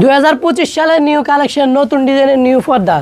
দুই হাজার পঁচিশ সালের নিউ কালেকশন নতুন ডিজাইনের নিউ পর্দা।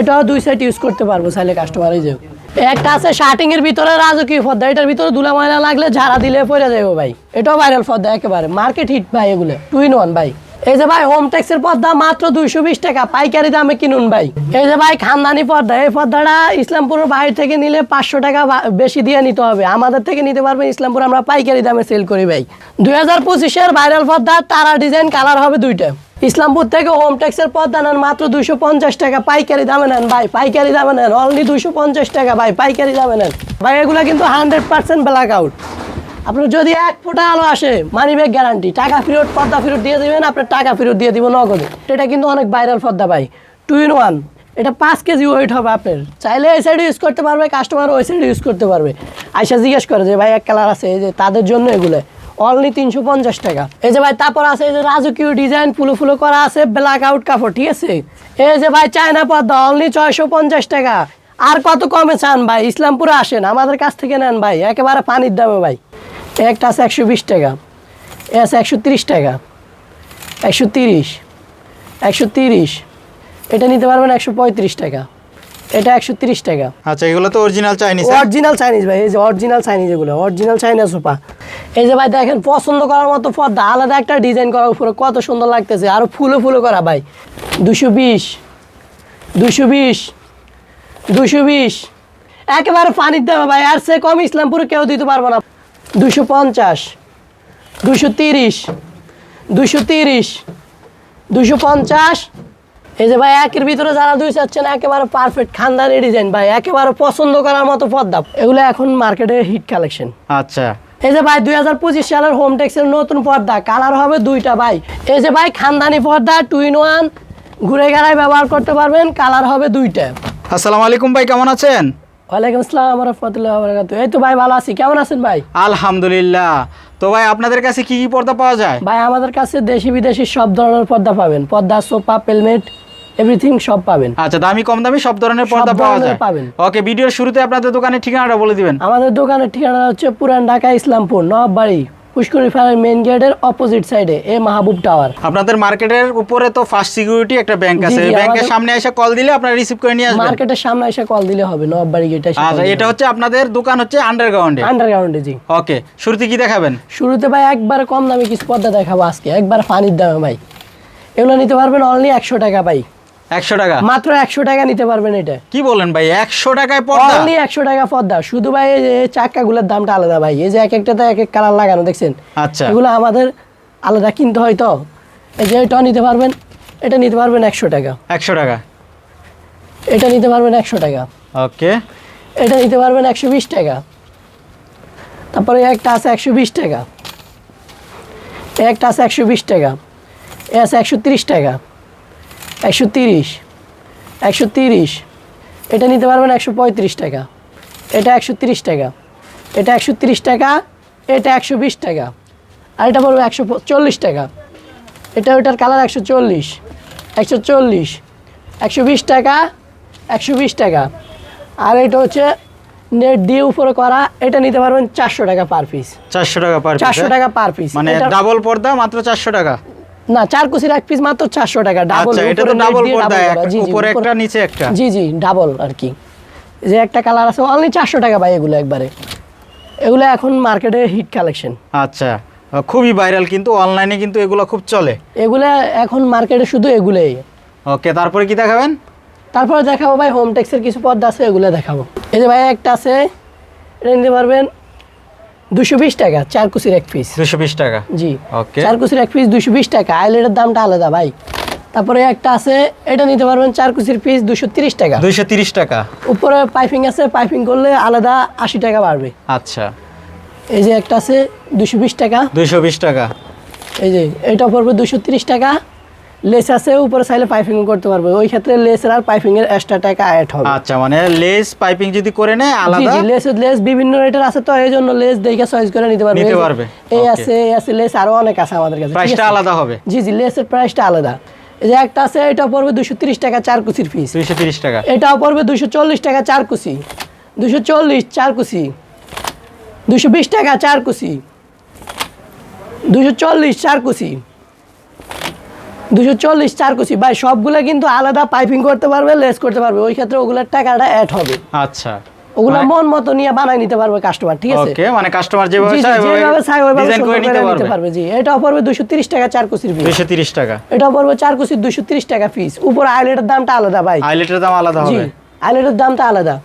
এটাও দুই সাইড ইউজ করতে পারব চাইলে কাস্টমার এই একটা আছে শার্টিং এর ভিতরে রাজকীয় পর্দা, এটার ভিতরে দুলা ময়লা লাগলে ঝাড়া দিলে পড়ে যাব ভাই। এটাও ভাইরাল পর্দা একেবারে। মার্কেট হিট ভাই এগুলো। টু ইন ওয়ান ভাই। এই যে ভাই হোম ট্যাক্সের পর্দা মাত্র দুইশো বিশ টাকা, পাইকারি দামে কিনুন ভাই। এই যে ভাই, খানদানি পর্দা, এই পর্দাটা ইসলামপুরের বাইরে থেকে নিলে পাঁচশো টাকা বেশি দিয়ে নিতে হবে। আমাদের থেকে নিতে পারবেন ইসলামপুর, আমরা পাইকারি দামে সেল করি ভাই। দুই হাজার পঁচিশের ভাইরাল পর্দা, তারা ডিজাইন কালার হবে দুইটা। ইসলামপুর থেকে হোম ট্যাক্সের পর্দা নেন মাত্র দুইশো পঞ্চাশ টাকা। পাইকারি দামে নেন ভাই, পাইকারি দামে নেন। অনলি দুইশো পঞ্চাশ টাকা ভাই, পাইকারি দামে নেন। ভাই, এগুলো কিন্তু হান্ড্রেড পার্সেন্ট ব্ল্যাক আউট আপনার যদি এক ফোঁটা আলো আসে মানি ব্যাগ গ্যারান্টি টাকা ফেরত, পর্দা ফেরত দিয়ে দেবেন, আপনার টাকা ফেরত দিয়ে দিব নগদে। এটা কিন্তু অনেক ভাইরাল পর্দা ভাই। টু ইন ওয়ান এটা পাঁচ কেজি ওয়েট হবে আপনার। চাইলে এই সাইডে ইউজ করতে পারবে কাস্টমার ওই সাইড ইউজ করতে পারবে। আইসা জিজ্ঞেস করে যে ভাই, এক কালার আছে, এই যে তাদের জন্য এগুলো। অনলি তিনশো পঞ্চাশ টাকা। এই যে ভাই, তারপর আছে এই যে রাজকীয় ডিজাইন ফুলো ফুলো করা আছে ব্ল্যাক আউট কাপড়, ঠিক আছে? এই যে ভাই, চায়না পর্দা অনলি ছয়শো পঞ্চাশ টাকা। আর কত কমে চান ভাই? ইসলামপুরে আসেন, আমাদের কাছ থেকে নেন ভাই, একেবারে পানির দামে ভাই। একটা আছে একশো বিশ টাকা, এ আছে একশো তিরিশ টাকা, একশো তিরিশ একশো তিরিশ, এটা নিতে পারবেন একশো পঁয়ত্রিশ টাকা। এটা 130 টাকা। আচ্ছা এগুলো তো অরিজিনাল চাইনিজ অরিজিনাল চাইনিজ ভাই এই যে অরিজিনাল চাইনিজ এগুলো অরিজিনাল চাইনা সোফা এই যে ভাই দেখেন পছন্দ করার মতো পর্দা আলাদা একটা ডিজাইন করার উপরে কত সুন্দর লাগতেছে আরও ফুলে ফুলে করা ভাই। 220 220 220 একেবারে পানির দাম ভাই আর সে কম ইসলামপুরে কেউ দিতে পারব না। 250 230 230 250 এই যে ভাই একের ভিতরে যারা দুই চাচ্ছেন একেবারে পারফেক্ট খানদানি ডিজাইন ভাই একেবারে পছন্দ করার মতো পর্দা এগুলো এখন মার্কেটে হিট কালেকশন আচ্ছা। এই যে ভাই দুই হাজার পঁচিশ সালের হোম টেক্সের নতুন পর্দা কালার হবে দুইটা ভাই। এই যে ভাই খানদানি পর্দা টু ইন ওয়ান ঘুরে গেলায় ব্যবহার করতে পারবেন কালার হবে দুইটা। আসসালামু আলাইকুম ভাই কেমন আছেন? ওয়ালাইকুম আসসালাম রহমতুল্লাহ বরকাত এই তো ভাই ভালো আছি। কেমন আছেন ভাই? আলহামদুলিল্লাহ। তো ভাই আপনাদের কাছে কি কি পর্দা পাওয়া যায়? ভাই আমাদের কাছে দেশি বিদেশি সব ধরনের পর্দা পাবেন। পর্দা সোফা পেলমেট এভরিথিং সব পাবেন। আচ্ছা দামি কম দামি সব ধরনের পর্দা পাওয়া যায়। পাবেন। ওকে ভিডিওর শুরুতে আপনাদের দোকানের ঠিকানাটা বলে দিবেন। আমাদের দোকানের ঠিকানা হচ্ছে পুরান ঢাকা ইসলামপুর নবাববাড়ি পুষ্করী ফায়ার মেইন গেটের অপোজিট সাইডে এ মাহবুব টাওয়ার আপনাদের মার্কেটের উপরে তো ফার্স্ট সিকিউরিটি একটা ব্যাংক আছে। ব্যাংকের সামনে এসে কল দিলে আপনারা রিসিভ করে নিয়ে আসবেন। মার্কেটের সামনে এসে কল দিলে হবে নবাববাড়ি গেটে আচ্ছা এটা হচ্ছে আপনাদের দোকান হচ্ছে আন্ডারগ্রাউন্ডে আন্ডারগ্রাউন্ডে জি। ওকে শুরুতে কি দেখাবেন? শুরুতে ভাই একবার কম দামে কিছু পর্দা দেখাবো আজকে একবার পানির দামে ভাই। এগুলো নিতে পারবেন অনলি একশো টাকা ভাই। একশো টাকা? মাত্র একশো টাকা নিতে পারবেন এটা। কি বলেন ভাই একশো টাকায় পর্দা? অনলি একশো টাকা পর্দা। শুধু ভাই এই যে চাক্কাগুলোর দামটা আলাদা ভাই। এই যে এক একটাতে এক এক কালার লাগানো দেখছেন? আচ্ছা। এগুলো আমাদের আলাদা কিনতে হয় তো। এই যে এটা নিতে পারবেন। এটা নিতে পারবেন একশো টাকা। একশো টাকা। এটা নিতে পারবেন একশো টাকা। ওকে। এটা নিতে পারবেন একশো বিশ টাকা। তারপরে একটা আছে একশো বিশ টাকা। একটা আছে একশো বিশ টাকা। এ আছে একশো তিরিশ টাকা। একশো তিরিশ। একশো তিরিশ। এটা নিতে পারবেন একশো পঁয়ত্রিশ টাকা। এটা একশো তিরিশ টাকা। এটা একশো তিরিশ টাকা। এটা একশো বিশ টাকা। আর এটা পড়বে একশো চল্লিশ টাকা। এটা ওটার কালার একশো চল্লিশ। একশো চল্লিশ। একশো বিশ টাকা। একশো বিশ টাকা। আর এটা হচ্ছে নেট দিয়ে উপরে করা। এটা নিতে পারবেন চারশো টাকা পার পিস চারশো টাকা পার চারশো টাকা পার পিস মানে ডাবল পর্দা মাত্র চারশো টাকা। না চার কুচির এক পিস মাত্র চারশো টাকা ডাবল আচ্ছা এটা তো ডাবল পর্দা উপরে একটা নিচে একটা। জি জি ডাবল আর কি। যে একটা কালার আছে অনলি চারশো টাকা ভাই এগুলো একবারে। এগুলো এখন মার্কেটে হিট কালেকশন আচ্ছা খুবই ভাইরাল কিন্তু অনলাইনে কিন্তু এগুলো খুব চলে। এগুলো এখন মার্কেটে শুধু এগুলোই। ওকে তারপরে কি দেখাবেন? তারপরে দেখাবো ভাই হোম টেক্সের কিছু পর্দা আছে এগুলো দেখাবো। এই যে ভাই একটা আছে এটা নিতে পারবেন দুশো বিশ টাকা চার কুচির এক পিস দুশো বিশ টাকা? জি। ওকে চার কুচির এক পিস দুশো বিশ টাকা। আইলেটের দামটা আলাদা ভাই। তারপরে একটা আছে এটা নিতে পারবেন চার কুচির পিস দুশো তিরিশ টাকা। দুইশো তিরিশ টাকা। উপরে পাইপিং আছে পাইপিং করলে আলাদা আশি টাকা বাড়বে। আচ্ছা। এই যে একটা আছে দুশো বিশ টাকা। দুইশো বিশ টাকা। এই যে এটা পড়বে দুশো তিরিশ টাকা। লেস আছে উপরে চাইলে পাইপিং করতে পারবে। ওই ক্ষেত্রে লেসের আর পাইপিং এর এক্সট্রা টাকা অ্যাড হবে। আচ্ছা মানে লেস পাইপিং যদি করে নেয় আলাদা? জি লেস লেস বিভিন্ন রেটের আছে তো এই জন্য লেস দেখে চয়েস করে নিতে পারবে। নিতে পারবে, এই আছে এই আছে লেস আরও অনেক আছে আমাদের কাছে প্রাইসটা আলাদা হবে। জি জি লেসের প্রাইসটা আলাদা। এই যে একটা আছে এটা পড়বে দুশো তিরিশ টাকা চার কুচির পিস দুইশো তিরিশ টাকা। এটাও পড়বে দুশো চল্লিশ টাকা চার কুচি। দুশো চল্লিশ চার কুচি। দুশো বিশ টাকা চার কুচি। দুশো চল্লিশ চার কুচি। দুশো চল্লিশ চার কুচি। ভাই সবগুলো কিন্তু আলাদা পাইপিং করতে পারবে লেস করতে পারবে। ওই ক্ষেত্রে ওগুলোর টাকাটা অ্যাড হবে। আচ্ছা। ওগুলো মানে- মন মতো নিয়ে বানাই নিতে পারবে কাস্টমার ঠিক আছে? ওকে মানে কাস্টমার যেভাবে চায় যেভাবে চায় ওইভাবে ডিজাইন করে নিতে পারবে। জি। এটাও পড়বে দুশো তিরিশ টাকা চার কুচির পিস দুইশো তিরিশ টাকা। এটাও পড়বে চার কুচির দুশো তিরিশ টাকা পিস উপর আইলেটের দামটা আলাদা ভাই। হাইলাইটের দাম আলাদা জি আইলেটের দামটা আলাদা।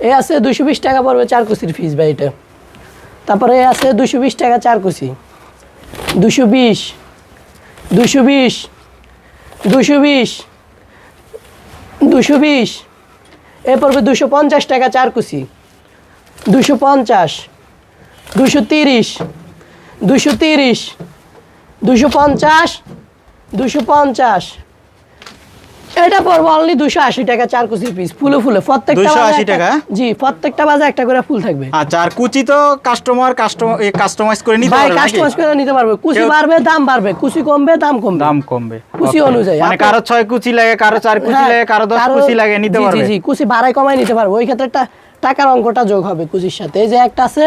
এ আছে দুশো বিশ টাকা পড়বে চার কুচির পিস ভাই এটা। তারপরে এ আছে দুশো বিশ টাকা চার কুচি। দুশো বিশ দুশো বিশ দুশো বিশ দুশো বিশ, এ পড়বে দুশো পঞ্চাশ টাকা চার কুচি দুশো পঞ্চাশ দুশো তিরিশ দুশো তিরিশ দুশো পঞ্চাশ দুশো পঞ্চাশ। এটা পড়ব অনলি দুশো আশি টাকা চার কুচির পিস ফুলে ফুলে। প্রত্যেকটা 280 বাজে একটা- টাকা? জি প্রত্যেকটা বাজে একটা করে ফুল থাকবে। আচ্ছা আর কুচি তো কাস্টমার কাস্টমার কাস্টমাইজ করে নিতে পারবে কাস্টমাইজ করে নিতে পারবে। কুচি বাড়বে দাম বাড়বে। কুচি কমবে দাম কমবে। দাম কমবে। কুচি অনুযায়ী। মানে কারও ছয় কুচি লাগে কারও চার কুচি হ্যাঁ, লাগে কারও দশ কুচি লাগে নিতে পারবে জি জি কুচি বাড়াই কমাই নিতে পারবে। ওই ক্ষেত্রে একটা টাকার অঙ্কটা যোগ হবে কুচির সাথে। এই যে একটা আছে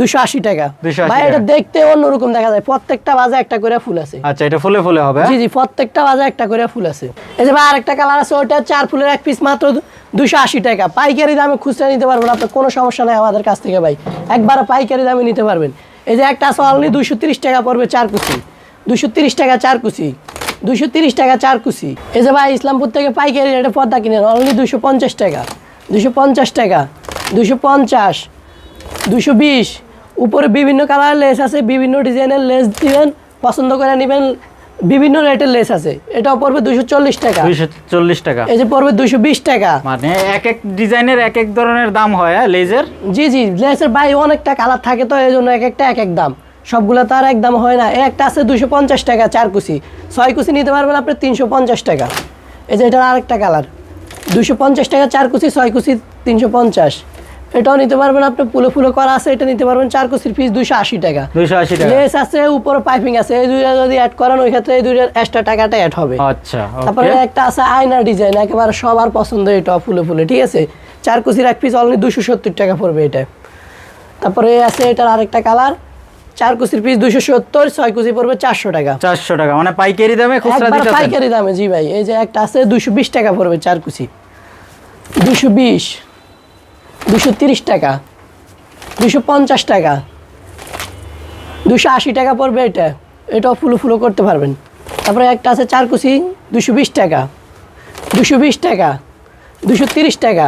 দুশো আশি টাকা। ভাই এটা। দেখতে অন্যরকম দেখা যায়। প্রত্যেকটা বাজে একটা করে ফুল আছে। আচ্ছা এটা ফুলে ফুলে হবে জি জি প্রত্যেকটা বাজে একটা করে ফুল আছে। এই যে ভাই আরেকটা কালার আছে ওটা চার ফুলের এক পিস মাত্র দুশো আশি টাকা। পাইকারি দামে খুচরা নিতে পারবেন আপনার কোনো সমস্যা নেই আমাদের কাছ থেকে ভাই। একবার পাইকারি দামে নিতে পারবেন। এই যে একটা আছে অনলি দুশো তিরিশ টাকা পড়বে চার কুচি। দুশো তিরিশ টাকা চার কুচি। দুশো তিরিশ টাকা চার কুচি। এই যে ভাই ইসলামপুর থেকে পাইকারি রেটে পর্দা কিনেন অনলি দুশো পঞ্চাশ টাকা। দুশো পঞ্চাশ টাকা। দুশো পঞ্চাশ। দুশো বিশ। উপরে বিভিন্ন কালারের লেস আছে বিভিন্ন ডিজাইনের লেস দিবেন পছন্দ করে নেবেন বিভিন্ন রেটের লেস আছে। এটাও পড়বে দুশো চল্লিশ টাকা। দুইশো চল্লিশ টাকা। এই যে পড়বে দুশো বিশ টাকা। মানে এক এক ডিজাইনের এক এক ধরনের দাম হয় হ্যাঁ লেজের? জি জি লেসের ভাই অনেকটা কালার থাকে তো এই জন্য এক একটা এক এক দাম। সবগুলো তো আর এক দাম হয় না। একটা আছে দুশো পঞ্চাশ টাকা চার কুচি। ছয় কুচি নিতে পারবেন আপনি তিনশো পঞ্চাশ টাকা। এই যে এটার আরেকটা কালার। দুশো পঞ্চাশ টাকা চার কুচি ছয় কুচি তিনশো পঞ্চাশ। এটাও নিতে পারবেন আপনি ফুলে ফুলে করা আছে এটা নিতে পারবেন চার কুচির পিস দুশো আশি টাকা। দুইশো আশি টাকা। লেস আছে উপরে পাইপিং আছে এই দুইটা যদি অ্যাড করেন ওই ক্ষেত্রে এই দুইটার এক্সট্রা টাকাটা অ্যাড হবে। আচ্ছা তারপরে একটা আছে আয়নার ডিজাইন একেবারে সবার পছন্দ এটা ফুলে ফুলে ঠিক আছে? চার কুচির এক পিস অনলি দুশো সত্তর টাকা পড়বে এটা। তারপরে আছে এটার আরেকটা কালার চার কুচির পিস দুশো সত্তর ছয় কুচি পড়বে চারশো টাকা। চারশো টাকা মানে পাইকারি দামে খুচরা দিতে পাইকারি দামে জি ভাই এই যে একটা আছে দুশো বিশ টাকা পড়বে চার কুচি। দুশো বিশ। দুশো তিরিশ টাকা, দুশো পঞ্চাশ টাকা, দুশো আশি টাকা পড়বে এটা। এটাও ফুলো ফুলো করতে পারবেন। তারপরে একটা আছে চার কুচি, দুশো বিশ টাকা, দুশো বিশ টাকা, দুশো তিরিশ টাকা।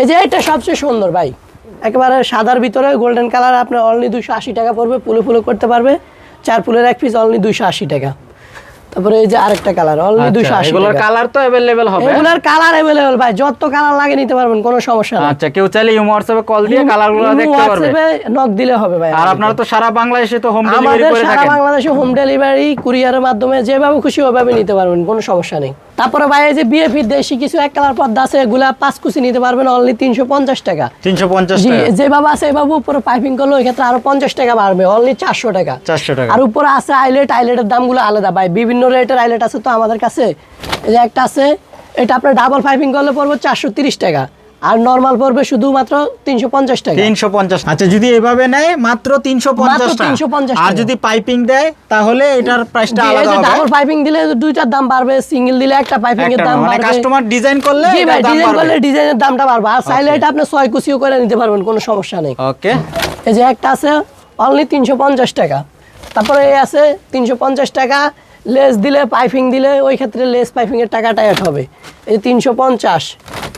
এই যে এটা সবচেয়ে সুন্দর ভাই। একেবারে সাদার ভিতরে গোল্ডেন কালার আপনার অনলি দুশো আশি টাকা পড়বে, ফুলো ফুলো করতে পারবে। চার ফুলের এক পিস অনলি দুশো আশি টাকা। তারপরে এই যে আরেকটা কালার অলরেডি দুশো আশি এগুলোর কালার তো অ্যাভেলেবেল হবে। এগুলোর কালার অ্যাভেলেবেল ভাই যত কালার লাগে নিতে পারবেন কোনো সমস্যা না আচ্ছা কেউ চাইলে ইমো হোয়াটসঅ্যাপে কল দিয়ে কালারগুলো দেখতে পারবে। নক দিলে হবে ভাই আর আপনারা তো সারা বাংলাদেশে তো হোম ডেলিভারি করে থাকেন। আমাদের সারা বাংলাদেশে হোম ডেলিভারি কুরিয়ারের মাধ্যমে যেভাবে খুশি ওভাবে নিতে পারবেন কোনো সমস্যা নেই। তারপরে ভাই এই যে ফির দেশি কিছু এক কালার পর্দা আছে এগুলা পাঁচ কুচি নিতে পারবেন অনলি তিনশো পঞ্চাশ টাকা। তিনশো পঞ্চাশ যে বাবা যেভাবে আছে এভাবে উপরে পাইপিং করলে ওই ক্ষেত্রে আরও পঞ্চাশ টাকা বাড়বে অনলি চারশো টাকা। চারশো টাকা। আর উপরে আছে আইলেট আইলেটের দামগুলো আলাদা ভাই। বিভিন্ন রেটের আইলেট আছে তো আমাদের কাছে। এই যে একটা আছে এটা আপনার ডাবল পাইপিং করলে পড়ব চারশো তিরিশ টাকা। আর নর্মাল পড়বে শুধুমাত্র তিনশো পঞ্চাশ টাকা। তিনশো পঞ্চাশ আচ্ছা যদি এভাবে নেয় মাত্র তিনশো পঞ্চাশ মাত্র 350 আর। যদি পাইপিং দেয় তাহলে এটার প্রাইসটা আলাদা হবে। ডাবল পাইপিং দিলে দুইটার দাম বাড়বে সিঙ্গেল দিলে একটা পাইপিং এর দাম মানে বাড়বে। কাস্টমার ডিজাইন করলে এটার দাম ডিজাইন। করলে ডিজাইনের দামটা বাড়বে। আর চাইলে এটা আপনি ছয় কুচিও করে নিতে পারবেন কোনো সমস্যা নেই। ওকে এই যে একটা আছে অনলি তিনশো পঞ্চাশ টাকা। তারপরে এই আছে তিনশো পঞ্চাশ টাকা লেস দিলে পাইপিং দিলে ওই ক্ষেত্রে লেস পাইপিংয়ের টাকাটা অ্যাড হবে। এই তিনশো পঞ্চাশ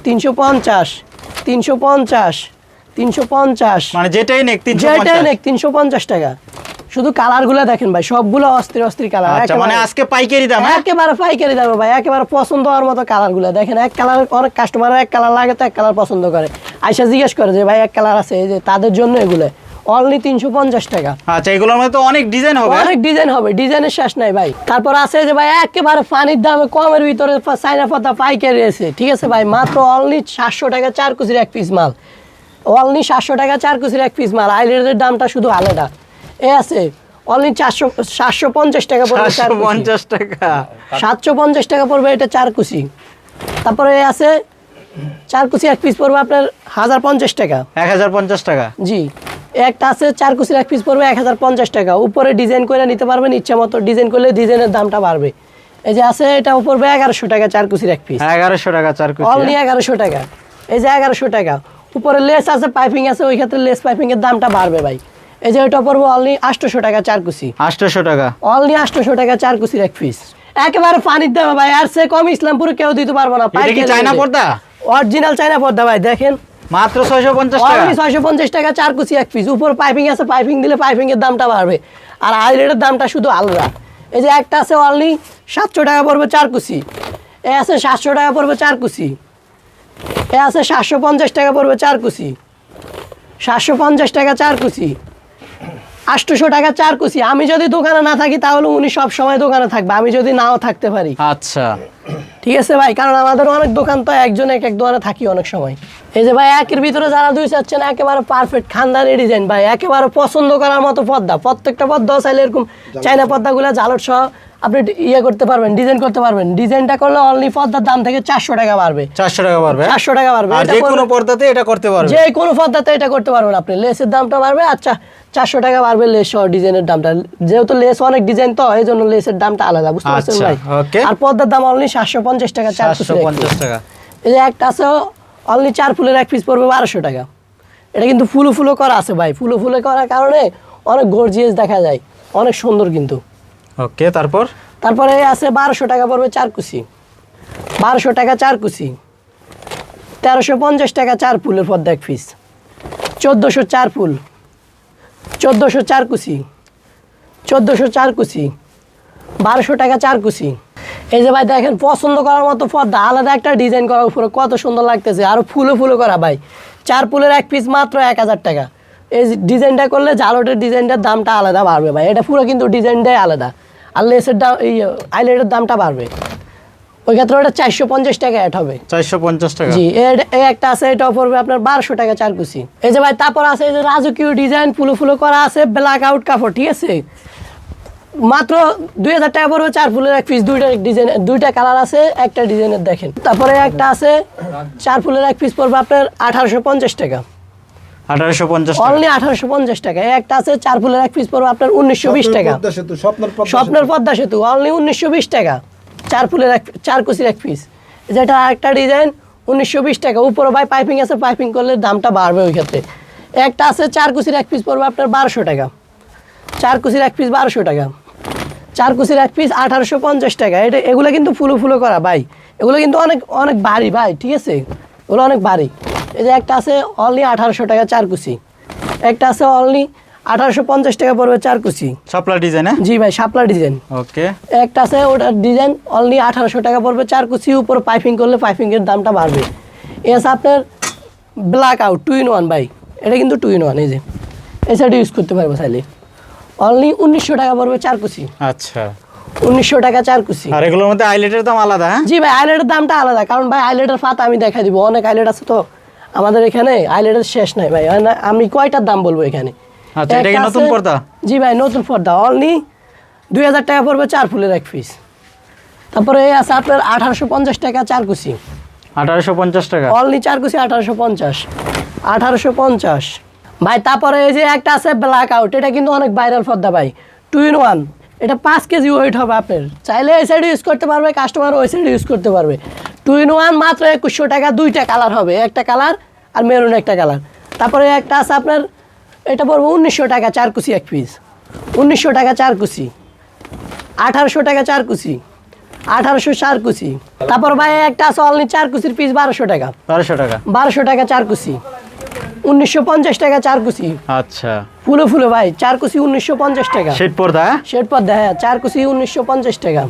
তিনশো পঞ্চাশ তিনশো পঞ্চাশ তিনশো পঞ্চাশ। মানে যেটাই নেক তিনশো যেটা পঞ্চাশ নেক তিনশো পঞ্চাশ টাকা। শুধু কালারগুলো দেখেন ভাই সবগুলো অস্থির অস্থির কালার আচ্ছা মানে আজকে পাইকারি দাম হ্যাঁ? একেবারে পাইকারি দামে ভাই একেবারে পছন্দ হওয়ার মতো কালারগুলো দেখেন এক কালার অনেক কাস্টমার এক কালার লাগে তো এক কালার পছন্দ করে। আইসা জিজ্ঞেস করে যে ভাই এক কালার আছে এই যে তাদের জন্য এগুলো। অনলি তিনশো পঞ্চাশ টাকা। আচ্ছা এগুলোর মধ্যে তো অনেক ডিজাইন হবে। অনেক ডিজাইন হবে ডিজাইনের শেষ নাই ভাই। তারপর আছে যে ভাই একেবারে পানির দামে কমের ভিতরে চাইনা পাতা পাইকারি আছে। ঠিক আছে ভাই মাত্র অনলি সাতশো টাকা চার কুচির এক পিস মাল। অনলি সাতশো টাকা চার কুচির এক পিস মাল। আইলেটের দামটা শুধু আলাদা। এ আছে অনলি চারশো সাতশো পঞ্চাশ টাকা পড়বে চার সাতশো পঞ্চাশ টাকা। সাতশো পঞ্চাশ টাকা পড়বে এটা চার কুচি। তারপরে এ আছে চার কুচি এক পিস পড়বে আপনার হাজার পঞ্চাশ টাকা। এক হাজার পঞ্চাশ টাকা। জি। একটা আছে চার কুচির এক পিস পড়বে এক হাজার পঞ্চাশ টাকা। উপরে ডিজাইন করে নিতে পারবেন ইচ্ছা মতো ডিজাইন করলে ডিজাইনের দামটা বাড়বে। এই যে আছে এটা পড়বে এগারোশো টাকা চার কুচির এক পিস এগারোশো টাকা চার কুচি। অনলি এগারোশো টাকা। এই যে এগারোশো টাকা। উপরে লেস আছে পাইপিং আছে ওই ক্ষেত্রে লেস পাইপিং এর দামটা বাড়বে ভাই। এই যে এটা পড়ব অনলি আটশোশো টাকা চার কুচি। আটশোশো টাকা। অনলি আটশোশো টাকা চার কুচির এক পিস একেবারে পানির দাম ভাই আর সে কম ইসলামপুরে কেউ দিতে পারব না চায়না পর্দা? অরিজিনাল চায়না পর্দা ভাই দেখেন। মাত্র ছয়শো পঞ্চাশ টাকা? অনলি ছয়শো পঞ্চাশ টাকা চার কুচি এক পিস উপর পাইপিং আছে পাইপিং দিলে পাইপিং এর দামটা বাড়বে। আর আইলেটের দামটা শুধু আলাদা। এই যে একটা আছে অনলি সাতশো টাকা পড়বে চার কুচি। এ আছে সাতশো টাকা পড়বে চার কুচি। এ আছে সাতশো পঞ্চাশ টাকা পড়বে চার কুচি। সাতশো পঞ্চাশ টাকা চার কুচি। আটশোশো টাকা চার কুচি। আমি যদি দোকানে না থাকি তাহলে উনি সব সময় দোকানে থাকবে। আমি যদি নাও থাকতে পারি। আচ্ছা। ঠিক আছে ভাই কারণ আমাদের অনেক দোকান তো একজন এক এক দোকানে থাকি অনেক সময়। এই যে ভাই একের ভিতরে যারা দুই চাচ্ছেন একেবারে পারফেক্ট খানদানি ডিজাইন ভাই একেবারে পছন্দ করার মতো পদ্মা। প্রত্যেকটা পদ্মা চাইলে এরকম চাইনা পদ্মাগুলো জালট সহ আপনি ইয়ে করতে পারবেন ডিজাইন করতে পারবেন। ডিজাইনটা করলে অনলি পর্দার দাম থেকে চারশো টাকা বাড়বে। চারশো টাকা পারবে চারশো টাকা বাড়বে। আর যে কোনো পর্দাতে এটা করতে পারবে যে কোনো পর্দাতে এটা করতে পারবেন আপনি। লেসের দামটা বাড়বে আচ্ছা চারশো টাকা বাড়বে লেস সহ ডিজাইনের দামটা। যেহেতু লেস অনেক ডিজাইন তো এই জন্য লেসের দামটা আলাদা বুঝতে পারছেন আচ্ছা, ভাই? আর পর্দার দাম অনলি সাতশো পঞ্চাশ টাকা চারশো পঞ্চাশ টাকা। এই যে একটা আছে অনলি চার ফুলের এক পিস পড়বে বারোশো টাকা। এটা কিন্তু ফুলো ফুলো করা আছে ভাই। ফুলো ফুলো করার কারণে অনেক গর্জিয়াস দেখা যায়। অনেক সুন্দর কিন্তু। ওকে, তারপর? তারপরে আছে বারোশো টাকা পড়বে চার কুচি। বারোশো টাকা চার কুচি। তেরোশো পঞ্চাশ টাকা চার ফুলের পর্দা এক পিস। চোদ্দোশো চার ফুল। চোদ্দোশো চার কুচি। চোদ্দোশো চার কুচি। বারোশো টাকা চার কুচি। এই যে ভাই দেখেন, পছন্দ করার মতো পর্দা আলাদা একটা ডিজাইন করার উপরে কত সুন্দর লাগতেছে। আরও ফুলো ফুলো করা ভাই। চার ফুলের এক পিস মাত্র এক হাজার টাকা। এই ডিজাইনটা করলে জালোটের ডিজাইনটার দামটা আলাদা বাড়বে ভাই। এটা পুরো কিন্তু ডিজাইনটাই আলাদা। আর লেসের দাম এই আইলেটের দামটা বাড়বে। ওই ক্ষেত্রে ওটা চারশো পঞ্চাশ টাকা অ্যাড হবে। চারশো পঞ্চাশ টাকা। জি এই একটা আছে এটাও পড়বে আপনার বারোশো টাকা চার কুচি। এই যে ভাই তারপর আছে এই যে রাজকীয় ডিজাইন ফুলো ফুলো করা আছে ব্ল্যাক আউট কাপড় ঠিক আছে? মাত্র দুই হাজার টাকা পড়বে চার ফুলের এক পিস দুইটা ডিজাইন দুইটা কালার আছে একটা ডিজাইনের দেখেন। তারপরে একটা আছে চার ফুলের এক পিস পড়বে আপনার আঠারোশো পঞ্চাশ টাকা। টাকা। অনলি আঠারোশো পঞ্চাশ টাকা। এই একটা আছে চার ফুলের এক পিস পড়বে আপনার উনিশশো বিশ টাকা। স্বপ্নের পদ্মা সেতু। অনলি উনিশশো বিশ টাকা। চার ফুলের এক চার কুচির এক পিস যেটা আরেকটা ডিজাইন উনিশশো বিশ টাকা। উপরে ভাই পাইপিং আছে পাইপিং করলে দামটা বাড়বে ওই ক্ষেত্রে। একটা আছে চার কুচির এক পিস পড়বে আপনার বারোশো টাকা। চার কুচির এক পিস বারোশো টাকা। চার কুচির এক পিস আঠারোশো পঞ্চাশ টাকা। এটা এগুলো কিন্তু ফুলো ফুলো করা ভাই। এগুলো কিন্তু অনেক অনেক ভারী ভাই ঠিক আছে? এগুলো অনেক ভারী। এই যে একটা আছে অনলি আঠারোশো টাকা চার কুচি। একটা আছে অনলি আঠারোশো পঞ্চাশ টাকা পড়বে চার কুচি। সাপলা ডিজাইন হ্যাঁ? জি ভাই শাপলা ডিজাইন ওকে। একটা আছে ওটার ডিজাইন অনলি আঠারোশো টাকা পড়বে চার কুচি উপর পাইপিং করলে পাইপিংয়ের দামটা বাড়বে। এ আছে আপনার black out two in one ভাই। এটা কিন্তু টু ইন ওয়ান এই যে। এছাড়া ইউজ করতে পারব চাইলে। অনলি উনিশশো টাকা পড়বে চার কুচি। আচ্ছা। উনিশশো টাকা চার কুচি। আর এগুলোর মধ্যে আইলেটের দাম আলাদা হ্যাঁ? জি ভাই আইলেটের দামটা আলাদা। কারণ ভাই আইলেটের ফাতা আমি দেখাই দিব। অনেক আইলেট আছে তো। আমাদের এখানে আইলেটের শেষ নাই ভাই। আমি কয়টার দাম বলব এখানে? আচ্ছা, এটা কি নতুন পর্দা? জি ভাই নতুন পর্দা। অনলি দুই হাজার টাকা পড়বে চার ফুলের এক পিস তারপরে এই আছে আপনার আঠারোশো পঞ্চাশ টাকা চার কুচি। আঠারোশো পঞ্চাশ টাকা। অনলি চার কুচি আঠারোশো পঞ্চাশ। আঠারোশো পঞ্চাশ। ভাই তারপরে এই যে একটা আছে ব্ল্যাক আউট এটা কিন্তু অনেক ভাইরাল পর্দা ভাই। টু ইন ওয়ান এটা পাঁচ কেজি ওয়েট হবে আপনার। চাইলে এই সাইড ইউজ করতে পারবে কাস্টমার ওই সাইড ইউজ করতে পারবে। টু ইন ওয়ান মাত্র একুশশো টাকা দুইটা কালার হবে। একটা কালার আর মেরুন একটা কালার তারপরে একটা আছে আপনার এটা পড়বে উনিশশো টাকা চার কুচি এক পিস উনিশশো টাকা চার কুচি। আঠারোশো টাকা চার কুচি। আঠারোশো চার কুচি। তারপর ভাই একটা আছে অনলি চার কুচির পিস বারোশো টাকা। বারোশো টাকা। বারোশো টাকা চার কুচি। উনিশশো পঞ্চাশ টাকা চার কুচি। আচ্ছা। ফুলো ফুলো ভাই চার কুচি উনিশশো পঞ্চাশ টাকা। শেড পর্দা হ্যাঁ? শেড পর হ্যাঁ চার কুচি উনিশশো পঞ্চাশ টাকা।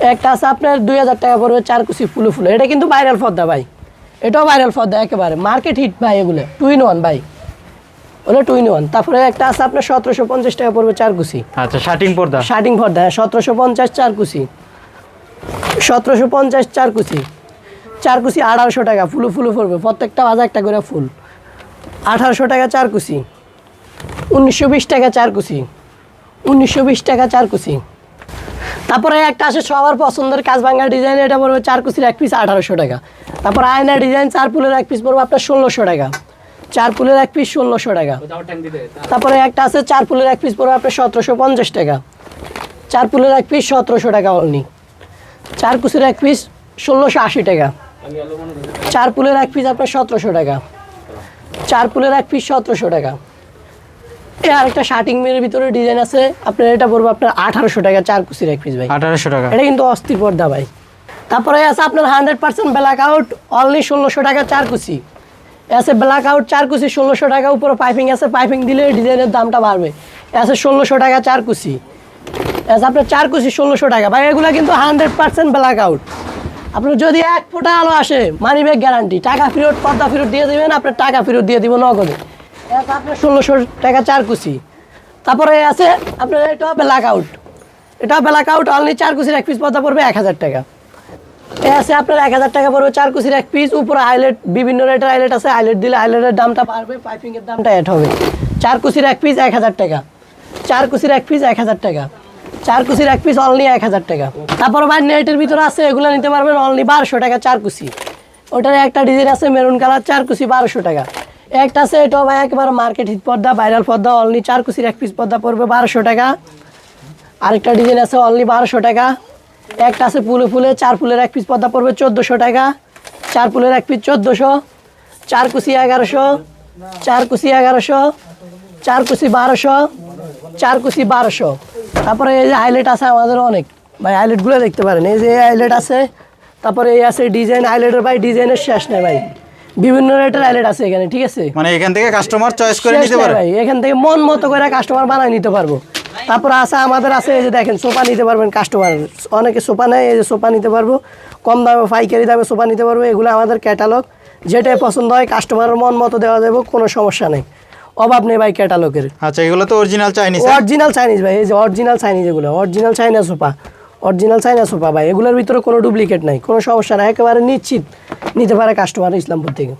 একটা আছে আপনার দুই হাজার টাকা পড়বে চার কুচি ফুলো ফুলো। এটা কিন্তু ভাইরাল পদ্মা ভাই। এটাও ভাইরাল পদ্মা একেবারে। মার্কেট হিট ভাই এগুলো। টু ইন ওয়ান ভাই। ওগুলো টু ইন ওয়ান তারপরে একটা আছে আপনার সতেরোশো পঞ্চাশ টাকা পড়বে চার কুচি। আচ্ছা শার্টিং পর্দা? শার্টিং পর্দা হ্যাঁ সতেরোশো পঞ্চাশ চার কুচি। সতেরোশো পঞ্চাশ চার কুচি। চার কুচি আঠারোশো টাকা ফুলো ফুলো পড়বে। প্রত্যেকটা হাজার একটা করে ফুল। আঠারোশো টাকা চার কুচি। উনিশশো বিশ টাকা চার কুচি। উনিশশো বিশ টাকা চার কুচি। তারপরে একটা আসে সবার পছন্দের কাজ ভাঙ্গা ডিজাইন এটা পড়বে চার কুচির এক পিস আঠারোশো টাকা। তারপর আয়না ডিজাইন চার পুলের এক পিস পড়বে আপনার ষোলোশো টাকা। চার পুলের এক পিস ষোলোশো টাকা। তারপরে একটা আছে চার পুলের এক পিস পড়বে আপনার সতেরোশো পঞ্চাশ টাকা। চার পুলের এক পিস সতেরোশো টাকা অনলি চার কুচির এক পিস ষোলোশো আশি টাকা। চার পুলের এক পিস আপনার সতেরোশো টাকা। চার পুলের এক পিস সতেরোশো টাকা। এ আরেকটা শার্টিং মেয়ের ভিতরে ডিজাইন আছে। আপনার এটা পড়বে আপনার আঠারোশো টাকা চার কুচির এক পিস ভাই। আঠারোশো টাকা। এটা কিন্তু অস্থির পর্দা ভাই। তারপরে আছে আপনার hundred percent black out only ষোলোশো টাকা চার কুচি। আছে ব্ল্যাক আউট চার কুচি ষোলোশো টাকা উপরে পাইপিং আছে। পাইপিং দিলে ডিজাইনের দামটা বাড়বে। আছে ষোলোশো টাকা চার কুচি। আছে আপনার চার কুচি ষোলোশো টাকা। ভাই এগুলো কিন্তু হান্ড্রেড পার্সেন্ট ব্ল্যাক আউট আপনার যদি এক ফোঁটা আলো আসে মানি ব্যাগ গ্যারান্টি টাকা ফেরত পর্দা ফেরত দিয়ে দেবেন আপনার টাকা ফেরত দিয়ে দিব নগদে। আপনার ষোলোশো টাকা চার কুচি। তারপরে আছে আপনার এটা ব্ল্যাক আউট এটা ব্ল্যাক আউট অনলি চার কুচির এক পিস পর্দা পড়বে এক হাজার টাকা। এ আছে আপনার এক হাজার টাকা পড়বে চার কুচির এক পিস উপরে হাইলাইট বিভিন্ন রেটের হাইলাইট আছে হাইলাইট দিলে হাইলাইটের দামটা বাড়বে পাইপিংয়ের দামটা অ্যাড হবে। চার কুচির এক পিস এক হাজার টাকা। চার কুচির এক পিস এক হাজার টাকা। চার কুচির এক পিস অনলি এক হাজার টাকা। তারপর ভাই নেটের ভিতরে আছে, এগুলো নিতে পারবেন অনলি বারোশো টাকা চার কুচি। ওটার একটা ডিজাইন আছে মেরুন কালার চার কুচি বারোশো টাকা। একটা আছে, এটাও ভাই একেবারে মার্কেট হিট পর্দা ভাইরাল পর্দা অনলি চার কুচির এক পিস পর্দা পড়বে বারোশো টাকা। আরেকটা ডিজাইন আছে অনলি বারোশো টাকা। একটা আছে ফুলে ফুলে, চার ফুলের এক পিস পর্দা পড়বে চোদ্দোশো টাকা। চার ফুলের এক পিস চোদ্দোশো। চার কুচি এগারোশো। চার কুচি এগারোশো। চার কুচি বারোশো। চার কুচি বারোশো। তারপরে এই যে হাইলাইট আছে আমাদের অনেক। ভাই হাইলাইটগুলো দেখতে পারেন। এই যে হাইলাইট আছে, তারপরে এই আছে ডিজাইন হাইলাইটের ভাই ডিজাইনের শেষ নেই ভাই। বিভিন্ন রেটের হাইলাইট আছে এখানে ঠিক আছে? মানে এখান থেকে কাস্টমার চয়েস করে নিতে নাই পারে ভাই এখান থেকে মন মতো করে কাস্টমার বানাই নিতে পারব। তারপর আছে আমাদের আছে এই যে দেখেন সোফা নিতে পারবেন কাস্টমার অনেকে সোফা নেয় এই যে সোফা নিতে পারব। কম দামে পাইকারি দামে সোফা নিতে পারব এগুলো আমাদের ক্যাটালগ যেটাই পছন্দ হয় কাস্টমারের মন মতো দেওয়া যাবে কোনো সমস্যা নেই। অভাব নেই ভাই ক্যাটালগের আচ্ছা এগুলো তো অরিজিনাল চাইনিজ অরিজিনাল চাইনিজ ভাই এই যে অরিজিনাল চাইনিজ এগুলো original China sofa. Original China sofa, ভাই, এগুলোর ভিতরে কোনো ডুপ্লিকেট নাই, কোনো সমস্যা না একেবারে নিশ্চিত নিতে পারে কাস্টমার ইসলামপুর থেকে।